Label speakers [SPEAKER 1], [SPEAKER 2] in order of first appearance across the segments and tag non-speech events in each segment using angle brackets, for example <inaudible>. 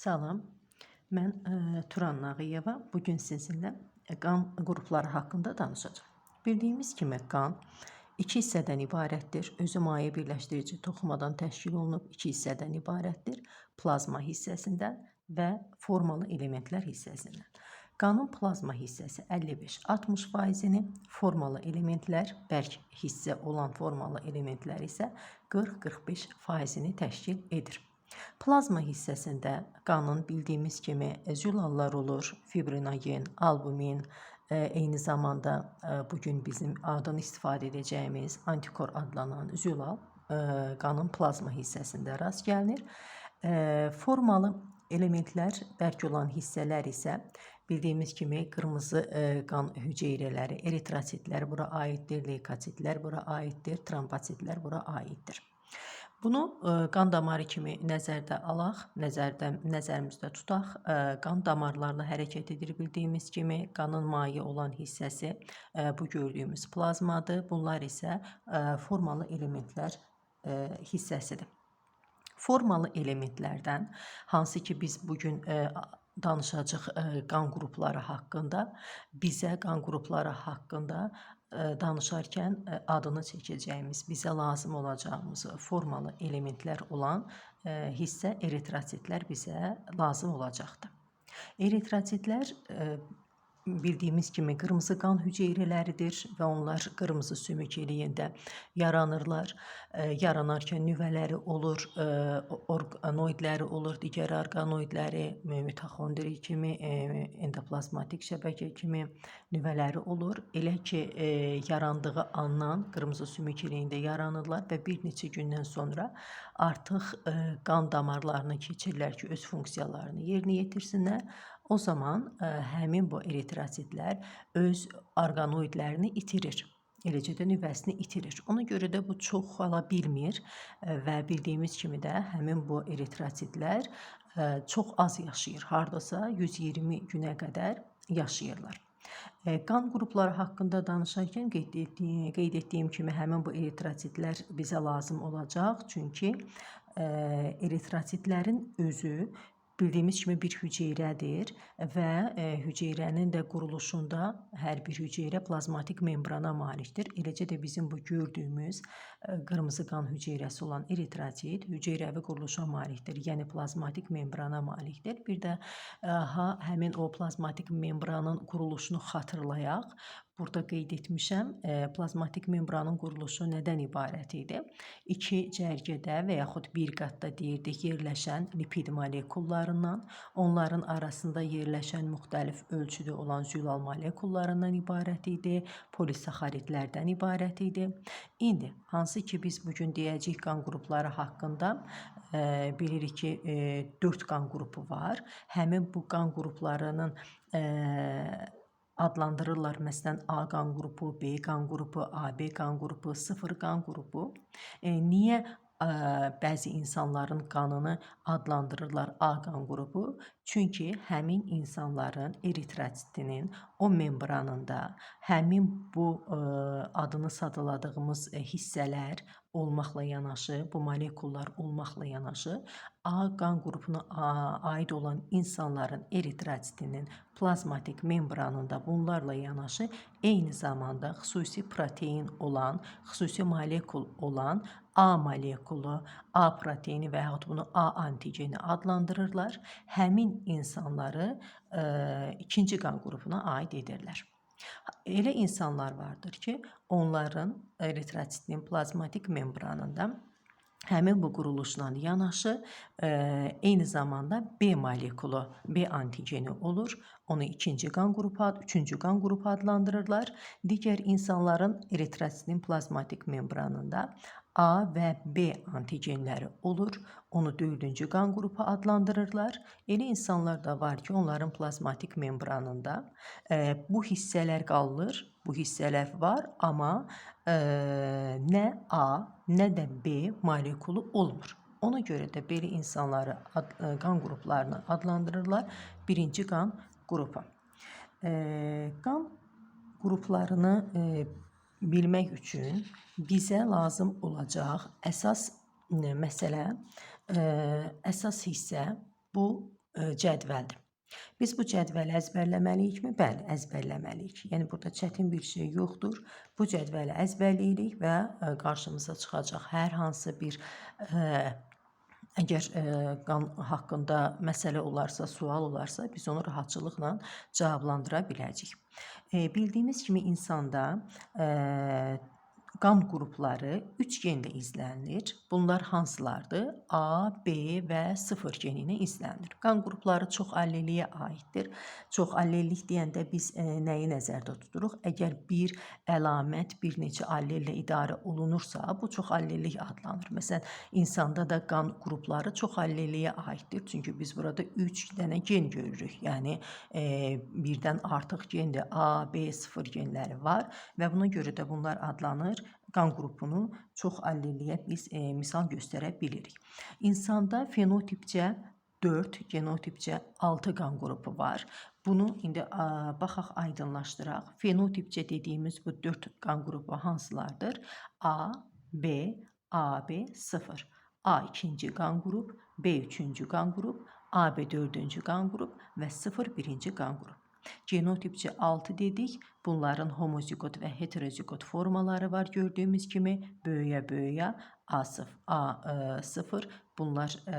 [SPEAKER 1] Salam, mən ə, Turan Nağıyeva. Bugün sizinlə qan qrupları haqqında danışacağam. Bildiyimiz kimi qan iki hissədən ibarətdir. Özü maye birləşdirici toxumadan təşkil olunub iki hissədən ibarətdir. Plazma hissəsindən və formalı elementlər hissəsindən. Qanın plazma hissəsi 55-60 faizini, formalı elementlər, bərk hissə olan formalı elementlər isə 40-45 faizini təşkil edir. Plazma hissəsində qanın bildiyimiz kimi zülallar olur, fibrinogen, albumin, e, eyni zamanda e, bugün bizim adını istifadə edəcəyimiz antikor adlanan zülal e, qanın plazma hissəsində rast gəlinir. E, Formalı elementlər, bərk olan hissələr isə bildiyimiz kimi qırmızı e, qan hüceyrələri, eritrositlər bura aiddir, leykositlər bura aiddir, trombositlər bura aiddir. Bunu ə, qan damarı kimi nəzərdə alaq, nəzərdə nəzərimizdə tutaq. Ə, qan damarlarla hərəkət edir bildiyimiz kimi, qanın maye olan hissəsi ə, bu gördüyümüz plazmadır. Bunlar isə formalı elementlər ə, hissəsidir. Formalı elementlərdən hansı ki biz bu gün danışacağıq ə, qan qrupları haqqında, bizə qan qrupları haqqında danışarkən ə, adını çəkəcəyimiz, bizə lazım olacağımız formalı elementlər olan ə, hissə eritrositlər bizə lazım olacaqdır. Eritrositlər ə, bildiyimiz kimi qırmızı qan hüceyrələridir və onlar qırmızı sümük eləyində yaranırlar. Ə, yaranarkən nüvələri olur, ə, orqanoidləri olur, digər orqanoidləri mitoxondri kimi, ə, endoplazmatik şəbəkə kimi nüvələri olur. Elə ki, ə, yarandığı andan qırmızı sümük eləyində yaranırlar və bir neçə gündən sonra artıq ə, qan damarlarına keçirlər ki, öz funksiyalarını yerinə yetirsinlər. O zaman ə, həmin bu eritrositlər öz orqanoidlərini itirir. Eləcə də nüvəsini itirir. Ona görə də bu çoxala bilmir ə, və bildiyimiz kimi də həmin bu eritrositlər ə, çox az yaşayır. Hardasa 120 günə qədər yaşayırlar. Ə, Qan qrupları haqqında danışarkən qeyd etdiyim, qeyd kimi həmin bu eritrositlər bizə lazım olacaq. Çünki eritrositlərin özü bildiyimiz kimi bir hüceyrədir və ə, hüceyrənin də quruluşunda hər bir hüceyrə plazmatik membrana malikdir. Eləcə də bizim bu gördüyümüz ə, qırmızı qan hüceyrəsi olan eritrosit hüceyrəvi quruluşa malikdir. Yəni plazmatik membrana malikdir. Bir də ə, ha həmin o plazmatik membranın quruluşunu xatırlayaq. Burada qeyd etmişəm, ə, plazmatik membranın quruluşu nədən ibarət idi? İki cərgədə və yaxud bir qatda deyirdik yerləşən lipid molekullarından, onların arasında yerləşən müxtəlif ölçüdə olan zülal molekullarından ibarət idi, polisaxaridlərdən ibarət idi. İndi hansı ki biz bu gün deyəcəyik qan qrupları haqqında ə, bilirik ki, ə, 4 qan qrupu var. Həmin bu qan qruplarının ə, adlandırırlar. Məsələn, A qan qrupu, B qan qrupu, AB qan qrupu, 0 qan qrupu. E, niyə ə, bəzi insanların qanını adlandırırlar A qan qrupu? Çünki həmin insanların eritrositinin o membranında həmin bu ə, adını sadaladığımız ə, hissələr olmaqla yanaşı, bu molekullar olmaqla yanaşı A qan qrupuna aid olan insanların eritrositinin plazmatik membranında bunlarla yanaşı eyni zamanda xüsusi protein olan, xüsusi molekul olan A molekulu, A proteini və yaxud bunu A antigeni adlandırırlar. Həmin insanları ə, ikinci qan qrupuna aid edirlər. Elə insanlar vardır ki, onların eritrositinin plazmatik membranında həmin bu quruluşla yanaşı ə, eyni zamanda B molekulu, B antigeni olur. Onu ikinci qan qrupu, üçüncü qan qrupu adlandırırlar. Digər insanların eritrositinin plazmatik membranında A və B antigenləri olur. Onu dördüncü qan qrupu adlandırırlar. Elə insanlar da var ki, onların plazmatik membranında ə, bu hissələr qalır. Bu hissələr var, amma ə, nə A, nə də B molekulu olmur. Ona görə də belə insanları ad, ə, qan qruplarını adlandırırlar. Birinci qan qrupu. Ə, qan qruplarını ə, bilmək üçün bizə lazım olacaq əsas ə, məsələ, ə, əsas hissə bu e, cədvəldir. Biz bu cədvəli əzbərləməliyikmi? Bəli, əzbərləməliyik. Yəni burada çətin bir şey yoxdur. Bu cədvəli əzbərləyirik və e, qarşımıza çıxacaq hər hansı bir e, əgər e, qan haqqında məsələ olarsa, sual olarsa, biz onu rahatçılıqla cavablandıra biləcəyik. E, bildiyimiz kimi insanda e, qan qrupları üç gende izlənilir. Bunlar hansılardır? A, B və 0 geni ilə izlənilir. Qan qrupları çox alleliyə aiddir. Çox allellik deyəndə biz e, nəyi nəzərdə tuturuq? Əgər bir əlamət bir neçə allellə idarə olunursa, bu çox allellik adlanır. Məsələn, insanda da qan qrupları çox alleliyə aiddir. Çünki biz burada 3 dənə gen görürük. Yəni e, birdən artıq gendə A, B, 0 genləri var və buna görə də bunlar adlanır qan qrupunu çox allelliyə biz e, misal göstərə bilirik. İnsanda fenotipcə 4, genotipcə 6 qan qrupu var. Bunu indi a, baxaq aydınlaşdıraq. Fenotipcə dediyimiz bu 4 qan qrupu hansılardır? A, B, AB 0. A ikinci qan qrup, B üçüncü qan qrup, AB dördüncü qan qrup və 0 birinci qan qrup. Genotipçi 6 dedik. Bunların homozigot və heterozigot formaları var gördüğümüz kimi. Böyüyə böyüyə A0, A0 bunlar e,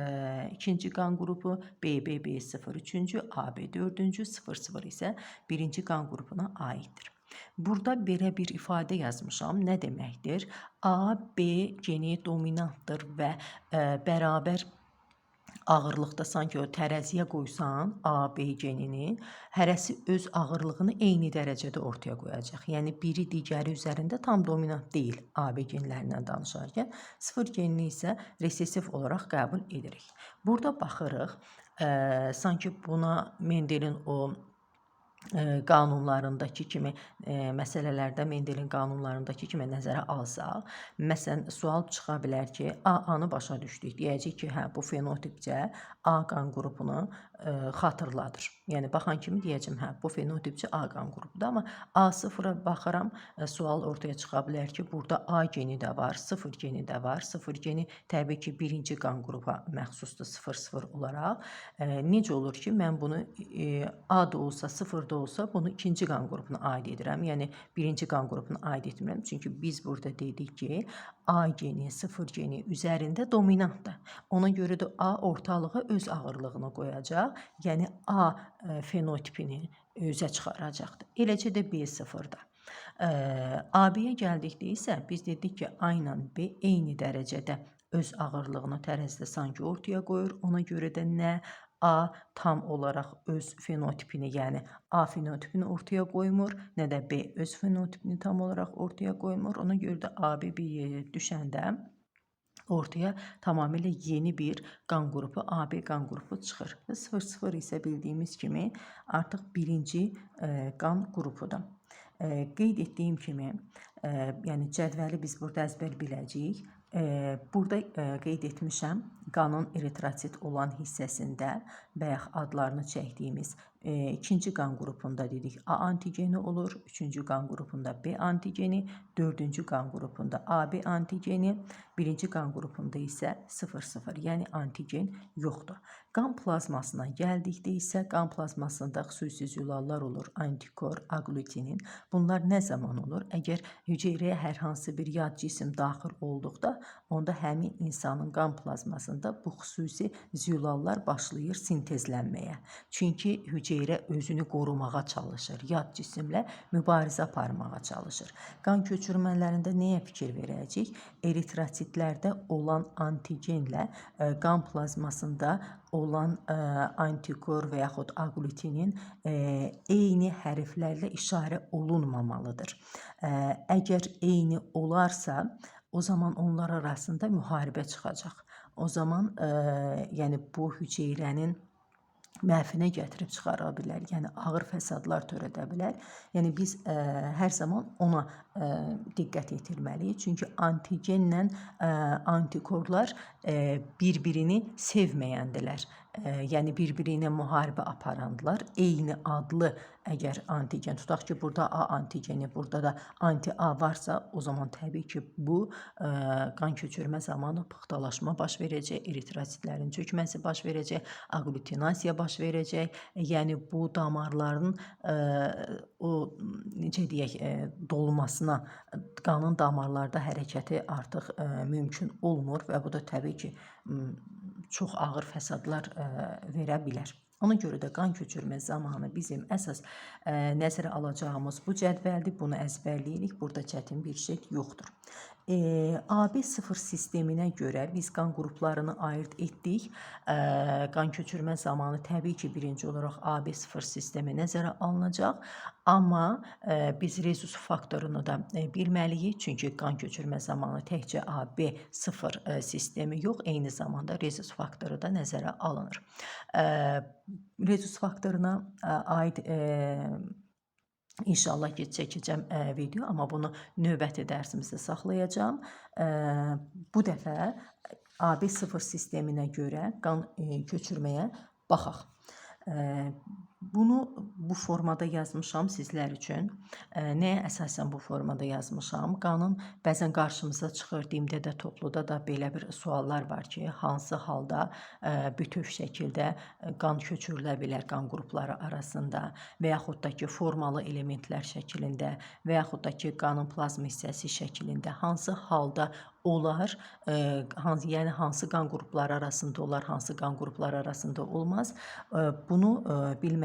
[SPEAKER 1] ikinci qan qrupu, BB, B0 üçüncü, AB dördüncü, 00 isə birinci qan qrupuna aiddir. Burada belə bir ifadə yazmışam. Nə deməkdir? A, B geni dominantdır və e, bərabər ağırlıqda sanki o tərəziyə qoysan A, B genini, hərəsi öz ağırlığını eyni dərəcədə ortaya qoyacaq. Yəni biri digəri üzərində tam dominant deyil AB genlərindən danışarkən, 0 genini isə resessiv olaraq qəbul edirik. Burada baxırıq, ə, sanki buna Mendelin o qanunlarındakı kimi e, məsələlərdə Mendelin qanunlarındakı kimi nəzərə alsaq, məsələn, sual çıxa bilər ki, A-nı başa düşdük. Deyəcək ki, hə, bu fenotipcə A qan qrupunu ə, xatırladır. Yəni baxan kimi deyəcəm, hə, bu fenotipçi A qan qrupudur, amma A0-a baxaram, ə, sual ortaya çıxa bilər ki, burada A geni də var, 0 geni də var. 0 geni təbii ki, birinci qan qrupa məxsusdur 0-0 olaraq. Ə, necə olur ki, mən bunu A da olsa, 0 da olsa, bunu ikinci qan qrupuna aid edirəm. Yəni birinci qan qrupuna aid etmirəm. Çünki biz burada dedik ki, A geni, 0 geni üzərində dominantdır. Ona görə də A ortalığa öz ağırlığını qoyacaq yəni A e, fenotipini üzə çıxaracaqdır. Eləcə də B0-da. E, AB-yə gəldikdə isə biz dedik ki, A ilə B eyni dərəcədə öz ağırlığını tərəzidə sanki ortaya qoyur. Ona görə də nə A tam olaraq öz fenotipini, yəni A fenotipini ortaya qoymur, nə də B öz fenotipini tam olaraq ortaya qoymur. Ona görə də AB bir yerə düşəndə ortaya tamamilə yeni bir qan qrupu, AB qan qrupu çıxır. 0-0 isə bildiyimiz kimi artıq birinci e, qan qrupudur. E, qeyd etdiyim kimi, e, yəni cədvəli biz burada əzbər biləcəyik. E, burada e, qeyd etmişəm, qanın eritrosit olan hissəsində bayaq adlarını çəkdiyimiz e, ikinci qan qrupunda dedik A antigeni olur, üçüncü qan qrupunda B antigeni, dördüncü qan qrupunda AB antigeni, birinci qan qrupunda isə 0-0, yəni antigen yoxdur. Qan plazmasına gəldikdə isə qan plazmasında xüsusi zülallar olur, antikor, aglutinin. Bunlar nə zaman olur? Əgər hüceyrəyə hər hansı bir yad cisim daxil olduqda, onda həmin insanın qan plazmasında bu xüsusi zülallar başlayır sintezlənməyə. Çünki hüceyrə özünü qorumağa çalışır, yad cisimlə mübarizə aparmağa çalışır. Qan köçürmələrində nəyə fikir verəcəyik? Eritrositlərdə olan antigenlə e, qan plazmasında olan ə, antikor və yaxud aglutinin ə, eyni hərflərlə işarə olunmamalıdır. Ə, əgər eyni olarsa, o zaman onlar arasında müharibə çıxacaq. O zaman ə, yəni bu hüceyrənin məhvinə gətirib çıxara bilər. Yəni ağır fəsadlar törədə bilər. Yəni biz ə, hər zaman ona ə, diqqət yetirməliyik. Çünki antigenlə ə, antikorlar ə, bir-birini sevməyəndilər. Yəni bir-biri ilə müharibə aparandılar. Eyni adlı əgər antigen tutaq ki, burada A antigeni, burada da anti-A varsa, o zaman təbii ki, bu qan köçürmə zamanı pıxtalaşma baş verəcək, eritrositlərin çökməsi baş verəcək, aqlutinasiya baş verəcək. Yəni bu damarların o necə deyək, dolmasına, qanın damarlarda hərəkəti artıq mümkün olmur və bu da təbii ki, çox ağır fəsadlar e, verə bilər. Ona görə də qan köçürmə zamanı bizim əsas ə, nəzərə alacağımız bu cədvəldir. Bunu əzbərləyirik. Burada çətin bir şey yoxdur. E, AB0 sisteminə görə biz qan qruplarını ayırd etdik. E, qan köçürmə zamanı təbii ki, birinci olaraq AB0 sistemi nəzərə alınacaq. Amma e, biz rezus faktorunu da e, bilməliyik. Çünki qan köçürmə zamanı təkcə AB0 e, sistemi yox, eyni zamanda rezus faktoru da nəzərə alınır. E, rezus faktoruna ə, aid ə, İnşallah ki çəkəcəm ə, video, amma bunu növbəti dərsimizdə saxlayacağam. Ə, bu dəfə AB0 sisteminə görə qan ə, köçürməyə baxaq. Ə, Bunu bu formada yazmışam sizlər üçün. Nəyə əsasən bu formada yazmışam? Qanın bəzən qarşımıza çıxır, dimdə də, topluda da belə bir suallar var ki, hansı halda bütöv şəkildə qan köçürülə bilər qan qrupları arasında və yaxud da ki, formalı elementlər şəklində və yaxud da ki, qanın plazma hissəsi şəklində hansı halda olar, ə, hansı yəni hansı qan qrupları arasında olar, hansı qan qrupları arasında olmaz. Ə, Bunu ə,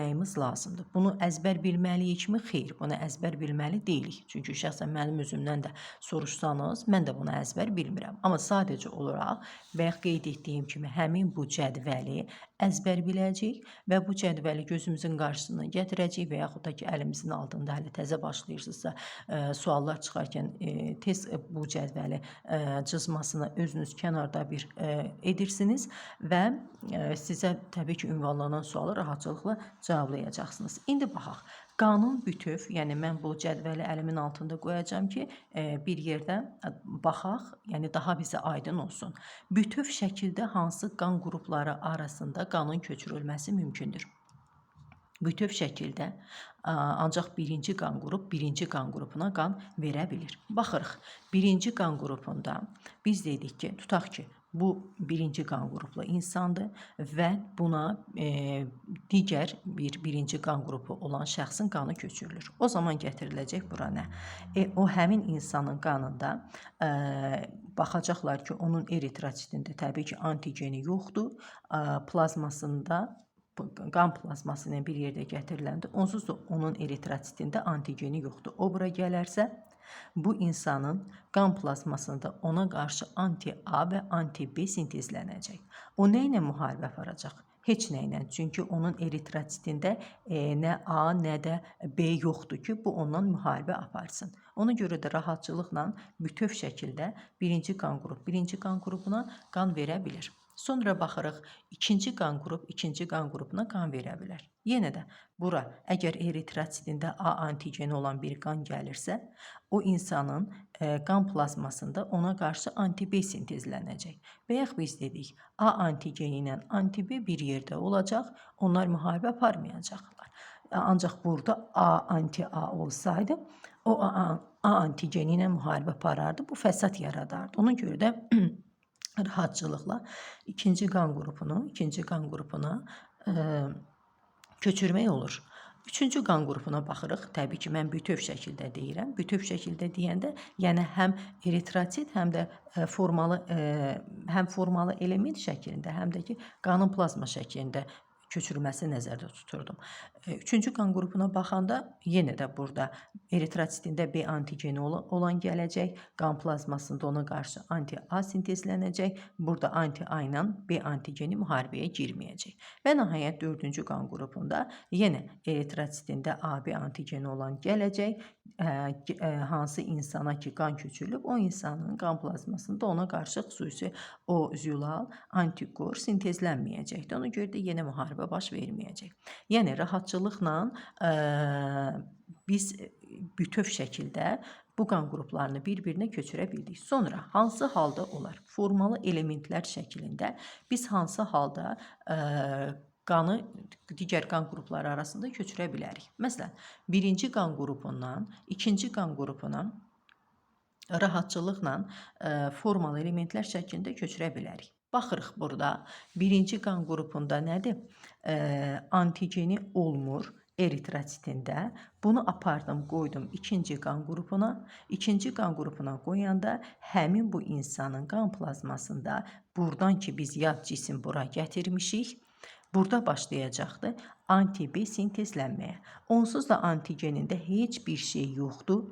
[SPEAKER 1] bilməyimiz lazımdır. Bunu əzbər bilməliyikmi? Xeyr, bunu əzbər bilməli deyilik. Çünki şəxsən mənim özümdən də soruşsanız, mən də bunu əzbər bilmirəm. Amma sadəcə olaraq bayaq qeyd etdiyim kimi həmin bu cədvəli əzbər biləcəyik və bu cədvəli gözümüzün qarşısına gətirəcəyik və yaxud da ki, əlimizin altında hələ təzə başlayırsınızsa, ə, suallar çıxarkən ə, tez bu cədvəli ə, cızmasını özünüz kənarda bir edirsiniz və ə, sizə təbii ki, ünvanlanan sualı rahatçılıqla cavablayacaqsınız. İndi baxaq. Qanun bütöv, yəni mən bu cədvəli əlimin altında qoyacağam ki, ə, bir yerdə baxaq, yəni daha bizə aydın olsun. Bütöv şəkildə hansı qan qrupları arasında qanın köçürülməsi mümkündür? Bütöv şəkildə ancaq birinci qan qrup birinci qan qrupuna qan verə bilir. Baxırıq. Birinci qan qrupunda biz dedik ki, tutaq ki, bu birinci qan qruplu insandır və buna e, digər bir birinci qan qrupu olan şəxsin qanı köçürülür. O zaman gətiriləcək bura nə? E, o həmin insanın qanında e, baxacaqlar ki, onun eritrositində təbii ki, antigeni yoxdur. E, plazmasında qan plazması bir yerdə gətiriləndə onsuz da onun eritrositində antigeni yoxdur. O bura gələrsə, bu insanın qan plazmasında ona qarşı anti-A və anti-B sintezlənəcək. O nə ilə müharibə aparacaq? Heç nə ilə. Onun eritrositində e, nə A, nə də B yoxdur ki, bu ondan müharibə aparsın. Ona görə də rahatçılıqla bütöv şəkildə birinci qan qrup, birinci qan qrupuna qan verə bilir. Sonra baxırıq, ikinci qan qrup ikinci qan qrupuna qan verə bilər. Yenə də bura əgər eritrositində A antigeni olan bir qan gəlirsə, o insanın e, qan plazmasında ona qarşı anti-B sintezlənəcək. Bayaq biz dedik, A antigeni ilə anti-B bir yerdə olacaq, onlar müharibə aparmayacaqlar. Ancaq burada A anti-A olsaydı, o A, A antigeni ilə müharibə aparardı, bu fəsad yaradardı. Ona görə də <clears throat> rahatçılıqla ikinci qan qrupunu, ikinci qan qrupuna ə, köçürmək olur. Üçüncü qan qrupuna baxırıq. Təbii ki, mən bütöv şəkildə deyirəm. Bütöv şəkildə deyəndə, yəni həm eritrosit, həm də formalı həm formalı element şəklində, həm də ki, qanın plazma şəklində köçürülməsi nəzərdə tuturdum. E, Üçüncü qan qrupuna baxanda yenə də burada eritrositində B antigeni ola- olan gələcək, qan plazmasında ona qarşı anti-A sintezlənəcək. Burada anti-A ilə B antigeni müharibəyə girməyəcək. Və nəhayət dördüncü qan qrupunda yenə eritrositində AB antigeni olan gələcək. G- ə, hansı insana ki qan köçürülüb, o insanın qan plazmasında ona qarşı xüsusi o zülal antikor sintezlənməyəcəkdir. Ona görə də yenə müharibə baş verməyəcək. Yəni rahatçılıqla ə, biz bütöv şəkildə bu qan qruplarını bir-birinə köçürə bildik. Sonra hansı halda olar? Formalı elementlər şəklində biz hansı halda ə, qanı digər qan qrupları arasında köçürə bilərik? Məsələn, birinci qan qrupundan ikinci qan qrupuna rahatçılıqla ə, formalı elementlər şəklində köçürə bilərik. Baxırıq burada birinci qan qrupunda nədir? Ə, antigeni olmur eritrositində. Bunu apardım, qoydum ikinci qan qrupuna. İkinci qan qrupuna qoyanda həmin bu insanın qan plazmasında burdan ki biz yad cisim bura gətirmişik. Burada başlayacaqdı anti-B sintezlənməyə. Onsuz da antigenində heç bir şey yoxdur.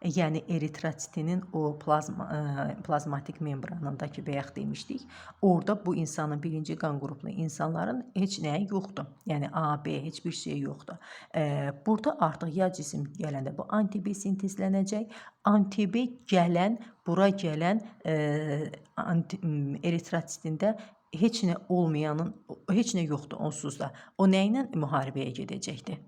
[SPEAKER 1] E, Yəni eritrositinin o plazma, ə, plazmatik membranındakı bayaq demişdik. Orada bu insanın birinci qan qruplu insanların heç nəyi yoxdur. Yəni A, B heç bir şey yoxdur. Ə, burada artıq ya cisim gələndə bu anti-B sintezlənəcək. Anti-B gələn, bura gələn m, eritrositində heç nə olmayanın heç nə yoxdur onsuz da. O nə ilə müharibəyə gedəcəkdi?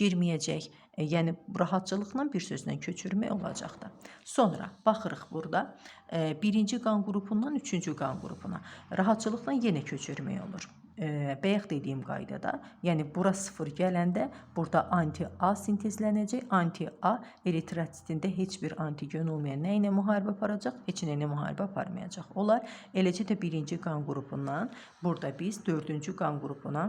[SPEAKER 1] Girməyəcək. E, yəni rahatçılıqla bir sözlə köçürmək olacaq da. Sonra baxırıq burada e, birinci qan qrupundan üçüncü qan qrupuna. Rahatçılıqla yenə köçürmək olur. E, bayaq dediyim qaydada, yəni bura 0 gələndə burada anti-A sintezlənəcək. Anti-A eritrositində heç bir antigen olmayan nə ilə müharibə aparacaq? Heç nə ilə müharibə aparmayacaq. Onlar eləcə də birinci qan qrupundan burada biz dördüncü qan qrupuna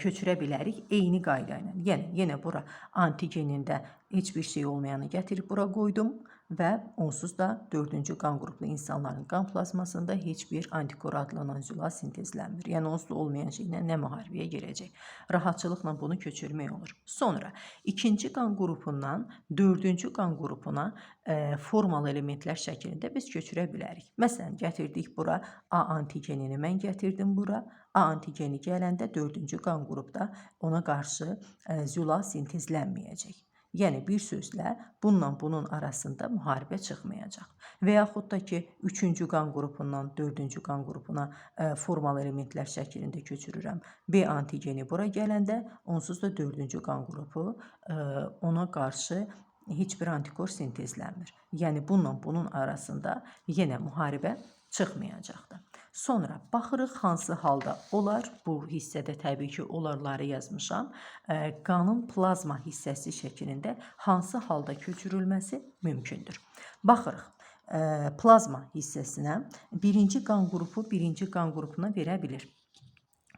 [SPEAKER 1] köçürə bilərik eyni qayda ilə. Yəni yenə bura antigenində heç bir şey olmayanı gətirib bura qoydum və onsuz da 4-cü qan qruplu insanların qan plazmasında heç bir antikor adlanan züla sintezlənmir. Yəni onsuz olmayan şeylə nə müharibəyə girəcək. Rahatçılıqla bunu köçürmək olur. Sonra ikinci qan qrupundan 4-cü qan qrupuna ə, formalı elementlər şəklində biz köçürə bilərik. Məsələn, gətirdik bura A antigenini mən gətirdim bura. A antigeni gələndə 4-cü qan qrupda ona qarşı ə, züla sintezlənməyəcək. Yəni bir sözlə bununla bunun arasında müharibə çıxmayacaq. Və yaxud da ki, 3-cü qan qrupundan 4-cü qan qrupuna ə, formal elementlər şəklində köçürürəm. B antigeni bura gələndə onsuz da 4-cü qan qrupu ə, ona qarşı heç bir antikor sintezlənmir. Yəni bununla bunun arasında yenə müharibə çıxmayacaqdır. Sonra baxırıq hansı halda olar. Bu hissədə təbii ki, onları yazmışam. Qanın plazma hissəsi şəklində hansı halda köçürülməsi mümkündür. Baxırıq. Plazma hissəsinə birinci qan qrupu birinci qan qrupuna verə bilir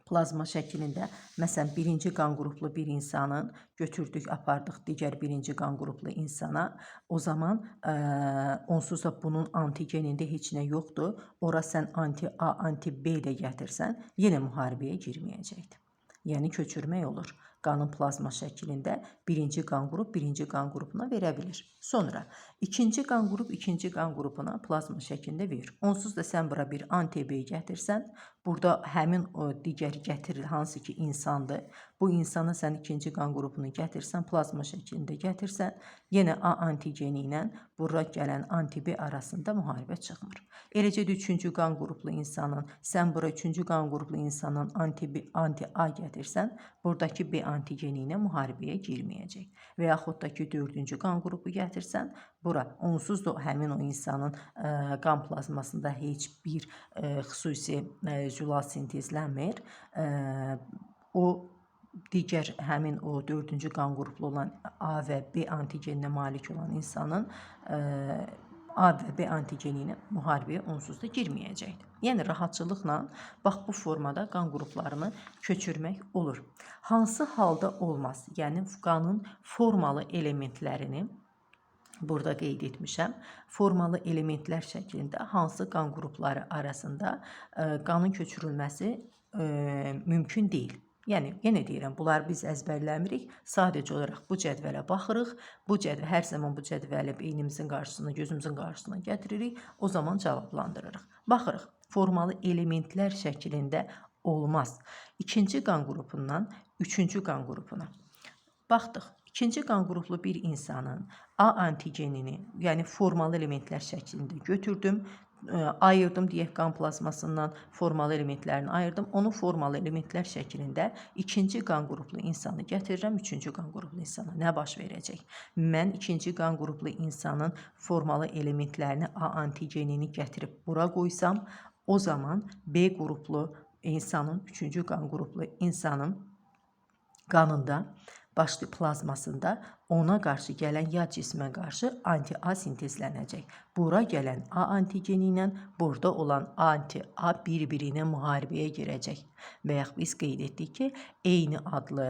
[SPEAKER 1] plazma şəklində, məsələn, birinci qan qruplu bir insanın götürdük, apardıq digər birinci qan qruplu insana, o zaman ə, onsuz da bunun antigenində heç nə yoxdur. Ora sən anti-A, anti-B də gətirsən, yenə müharibəyə girməyəcəkdir. Yəni köçürmək olur qanın plazma şəklində birinci qan qrup birinci qan qrupuna verə bilir. Sonra ikinci qan qrup ikinci qan qrupuna plazma şəklində verir. Onsuz da sən bura bir anti-B gətirsən, burada həmin o digər gətirir hansı ki insandır. Bu insana sən ikinci qan qrupunu gətirsən, plazma şəklində gətirsən, yenə A antigeni ilə bura gələn anti-B arasında müharibə çıxmır. Eləcə də üçüncü qan qruplu insanın, sən bura üçüncü qan qruplu insanın anti-B, anti-A gətirsən, buradakı B antigeni ilə müharibəyə girməyəcək. Və yaxud da ki, dördüncü qan qrupu gətirsən, bura onsuz da həmin o insanın ə, qan plazmasında heç bir ə, xüsusi ə, züla sintezlənmir. Ə, o digər həmin o dördüncü qan qruplu olan A və B antigeninə malik olan insanın ə, A və B antigeni ilə müharibəyə onsuz da girməyəcəkdir. Yəni rahatçılıqla bax bu formada qan qruplarını köçürmək olur. Hansı halda olmaz? Yəni qanın formalı elementlərini burada qeyd etmişəm. Formalı elementlər şəklində hansı qan qrupları arasında ə, qanın köçürülməsi ə, mümkün deyil. Yəni yenə deyirəm, bunları biz əzbərləmirik. Sadəcə olaraq bu cədvələ baxırıq. Bu cədvəl hər zaman bu cədvəli beynimizin qarşısına, gözümüzün qarşısına gətiririk. O zaman cavablandırırıq. Baxırıq. Formalı elementlər şəklində olmaz. İkinci qan qrupundan üçüncü qan qrupuna. Baxdıq. İkinci qan qruplu bir insanın A antigenini, yəni formalı elementlər şəklində götürdüm. Ayırdım deyək qan plazmasından formalı elementlərini ayırdım. Onu formalı elementlər şəklində ikinci qan qruplu insanı gətirirəm üçüncü qan qruplu insana. Nə baş verəcək? Mən ikinci qan qruplu insanın formalı elementlərini A antigenini gətirib bura qoysam, o zaman B qruplu insanın, üçüncü qan qruplu insanın qanında başlı plazmasında ona qarşı gələn yad cismə qarşı anti-A sintezlənəcək. Bura gələn A antigeni ilə burada olan anti-A bir-birinə müharibəyə girəcək. Yaxud biz qeyd etdik ki, eyni adlı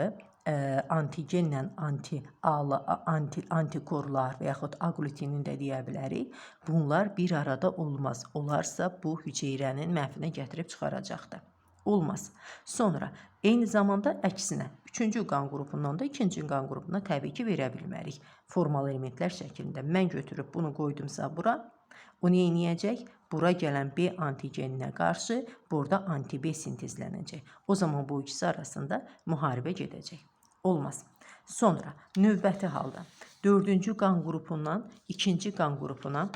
[SPEAKER 1] ə, antigenlə anti-A-lı anti antikorlar və yaxud aglutinin də deyə bilərik. Bunlar bir arada olmaz. Olarsa bu hüceyrənin məhvinə gətirib çıxaracaqdır olmaz. Sonra eyni zamanda əksinə 3-cü qan qrupundan da 2-ci qan qrupuna təbii ki, verə bilmərik. Formal elementlər şəklində. Mən götürüb bunu qoydumsa bura, o nə edəcək? Bura gələn B antigeninə qarşı burada anti-B sintezlənəcək. O zaman bu ikisi arasında müharibə gedəcək. Olmaz. Sonra növbəti halda 4-cü qan qrupundan 2-ci qan qrupuna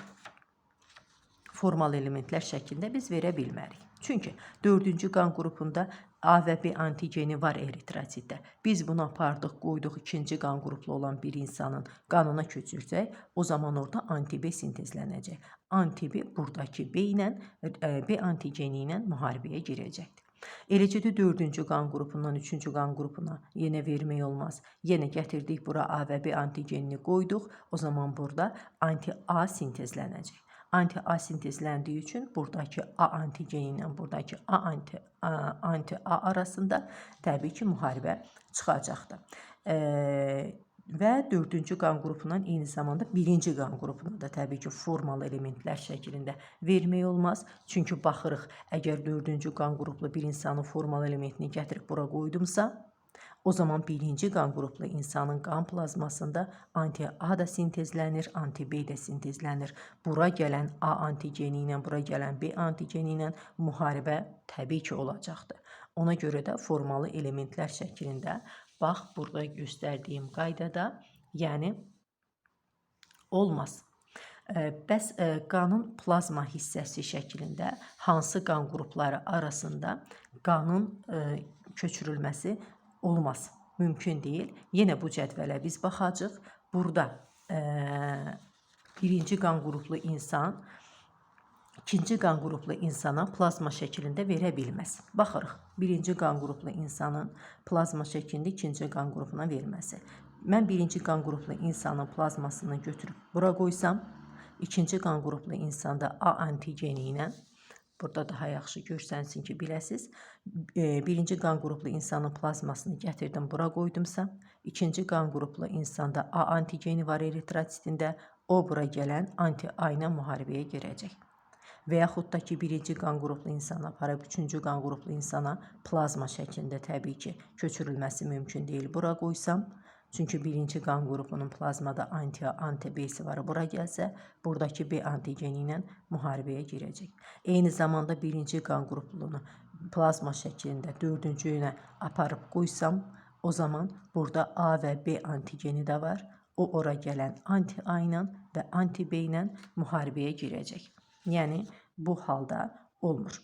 [SPEAKER 1] formal elementlər şəklində biz verə bilmərik. Çünki 4-cü qan qrupunda A və B antigeni var eritrositdə. Biz bunu apardıq, qoyduq ikinci qan qruplu olan bir insanın qanına köçürsək, o zaman orada anti-B sintezlənəcək. Anti-B buradakı B ilə e, B antigeni ilə müharibəyə girəcəkdir. Eləcə də 4-cü qan qrupundan 3-cü qan qrupuna yenə vermək olmaz. Yenə gətirdik bura A və B antigenini qoyduq. O zaman burada anti-A sintezlənəcək anti-A sintezləndiyi üçün buradakı A antigeni ilə buradakı A anti A, anti A arasında təbii ki, müharibə çıxacaqdır. E, və 4-cü qan qrupundan eyni zamanda 1-ci qan qrupuna da təbii ki, formal elementlər şəklində vermək olmaz. Çünki baxırıq, əgər 4-cü qan qruplu bir insanın formal elementini gətirib bura qoydumsa, o zaman birinci qan qruplu insanın qan plazmasında anti-A da sintezlənir, anti-B də sintezlənir. Bura gələn A antigeni ilə, bura gələn B antigeni ilə müharibə təbii ki, olacaqdır. Ona görə də formalı elementlər şəklində bax burada göstərdiyim qaydada, yəni olmaz. Bəs qanın plazma hissəsi şəklində hansı qan qrupları arasında qanın köçürülməsi olmaz. Mümkün deyil. Yenə bu cədvələ biz baxacağıq. Burada ə, birinci qan qruplu insan ikinci qan qruplu insana plazma şəklində verə bilməz. Baxırıq. Birinci qan qruplu insanın plazma şəklində ikinci qan qrupuna verməsi. Mən birinci qan qruplu insanın plazmasını götürüb bura qoysam, ikinci qan qruplu insanda A antigeni ilə Burada daha yaxşı görsənsin ki, biləsiz. Birinci qan qruplu insanın plazmasını gətirdim, bura qoydumsa, ikinci qan qruplu insanda A antigeni var eritrositində, o bura gələn anti-A ilə müharibəyə girəcək. Və yaxud da ki, birinci qan qruplu insana aparıb üçüncü qan qruplu insana plazma şəklində təbii ki, köçürülməsi mümkün deyil. Bura qoysam, çünki birinci qan qrupunun plazmada anti-A, anti-B-si var. Bura gəlsə, buradakı B antigeni ilə müharibəyə girəcək. Eyni zamanda birinci qan qruplunu plazma şəklində dördüncü ilə aparıb qoysam, o zaman burada A və B antigeni də var. O ora gələn anti-A ilə və anti-B ilə müharibəyə girəcək. Yəni bu halda olmur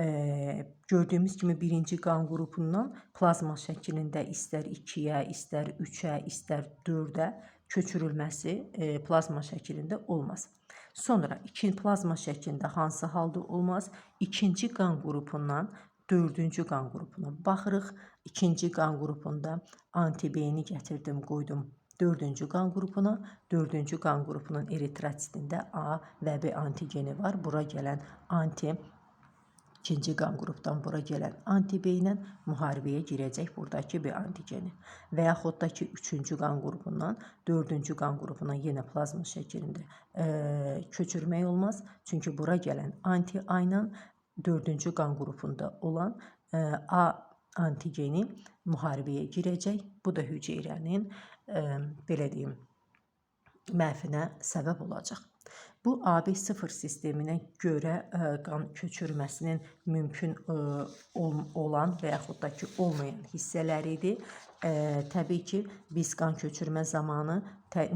[SPEAKER 1] e, gördüyümüz kimi birinci qan qrupundan plazma şəklində istər 2-yə, istər 3-ə, istər 4-ə köçürülməsi e, plazma şəklində olmaz. Sonra ikinci plazma şəklində hansı halda olmaz? İkinci qan qrupundan dördüncü qan qrupuna baxırıq. İkinci qan qrupunda anti-B-ni gətirdim, qoydum dördüncü qan qrupuna. Dördüncü qan qrupunun eritrositində A və B antigeni var. Bura gələn anti İkinci qan qrupdan bura gələn anti-B ilə müharibəyə girəcək buradakı B antigeni. Və yaxud da ki, üçüncü qan qrupundan dördüncü qan qrupuna yenə plazma şəklində e, köçürmək olmaz. Çünki bura gələn anti-A ilə dördüncü qan qrupunda olan e, A antigeni müharibəyə girəcək. Bu da hüceyrənin e, belə deyim, məhvinə səbəb olacaq. Bu AB0 sisteminə görə qan köçürməsinin mümkün ol- olan və yaxud da ki, olmayan hissələridir. Ə, təbii ki, biz qan köçürmə zamanı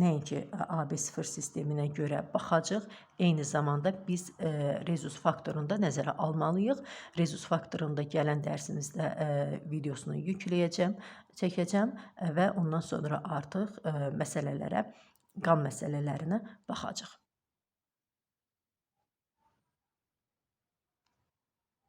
[SPEAKER 1] nəinki ə, AB0 sisteminə görə baxacağıq, eyni zamanda biz rezus faktorunu da nəzərə almalıyıq. Rezus faktorunda gələn dərsimizdə videosunu yükləyəcəm, çəkəcəm və ondan sonra artıq məsələlərə, qan məsələlərinə baxacağıq.